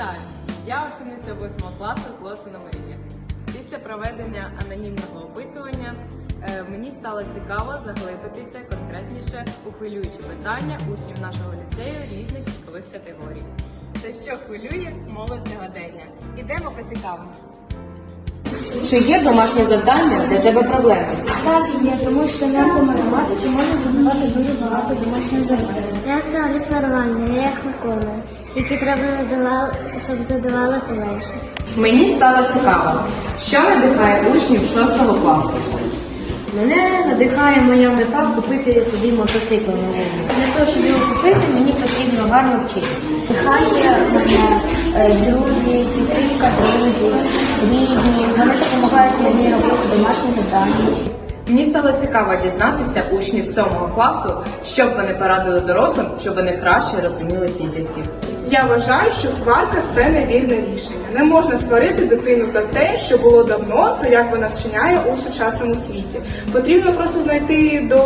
Вітаю! Я учениця 8 класу Клосина Марія. Після проведення анонімного опитування е, мені стало цікаво заглибитися конкретніше у хвилюючі питання учнів нашого ліцею різних вікових категорій. Та що хвилює молодь сьогодення? Ідемо поцікавимося. Чи є домашнє завдання для тебе проблеми? Так, є, тому що на математиці можна задавати дуже багато домашніх завдань. Я ставлюсь нормально, я їх виконую. Тільки треба надавали, щоб задавали поменше. Мені стало цікаво, що надихає учнів 6 класу. Мене надихає моя мета купити собі мотоцикл новий. Для того, щоб його купити, мені потрібно гарно вчитися. Надихає мене е, друзі, підтримка друзів, рідні. Вони допомагають мені робити домашні завдання. Мені стало цікаво дізнатися учнів 7 класу, що б вони порадили дорослим, щоб вони краще розуміли підлітків. Я вважаю, що сварка це невірне рішення. Не можна сварити дитину за те, що було давно, та як вона вчиняє у сучасному світі. Потрібно просто знайти до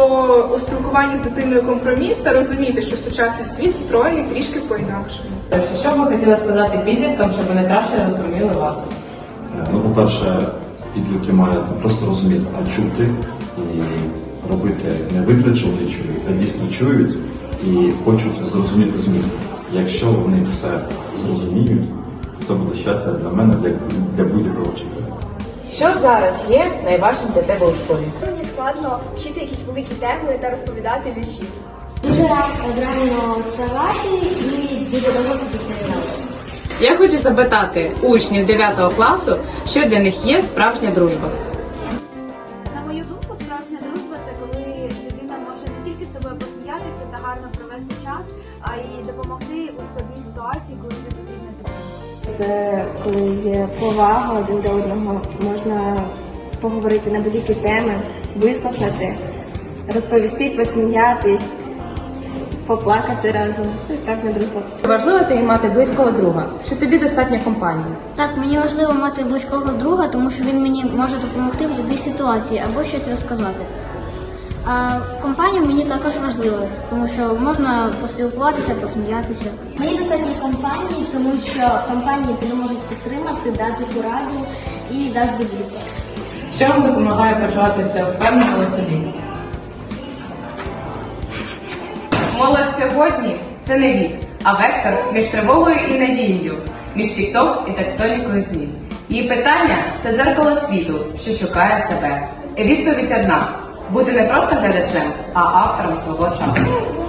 у спілкуванні з дитиною компроміс та розуміти, що сучасний світ встроєний трішки по-інакшому. Що б ви хотіли сказати підліткам, щоб вони краще розуміли вас? Е, Ну, по-перше, підлітки мають не просто розуміти, а чути і робити не викричувати чують, а дійсно чують і хочуть зрозуміти зміст. Якщо вони все зрозуміють, то це буде щастя для мене, для, для будь-якого вчителя. Що зараз є найважчим для тебе у школі? Мені складно вчити якісь великі теми та розповідати вірші. Дуже рано вставати і дуже довго Я хочу запитати учнів 9 класу, що для них є справжня дружба. На мою думку, справжня дружба це коли посміятися та гарно провести час, а й допомогти у складній ситуації, коли тобі потрібна підтримка. Це коли є повага один до одного, можна поговорити на будь-які теми, вислухати, розповісти, посміятись, поплакати разом. Це справжня дружба. Важливо тобі мати близького друга, що тобі достатньо компанії. Так, мені важливо мати близького друга, тому що він мені може допомогти в будь-якій ситуації або щось розказати. А компанія мені також важлива, тому що можна поспілкуватися, посміятися. Мені достатньо компанії, тому що компанії тебе можуть підтримати, дати пораду і завжди бути. Що вам допомагає почуватися впевнено у собі? Молодь сьогодні це не вік, а вектор між тривогою і надією, між тікток і тектонікою змін. Її питання це дзеркало світу, що шукає себе. І відповідь одна: бути не просто глядачем, а автором свого часу.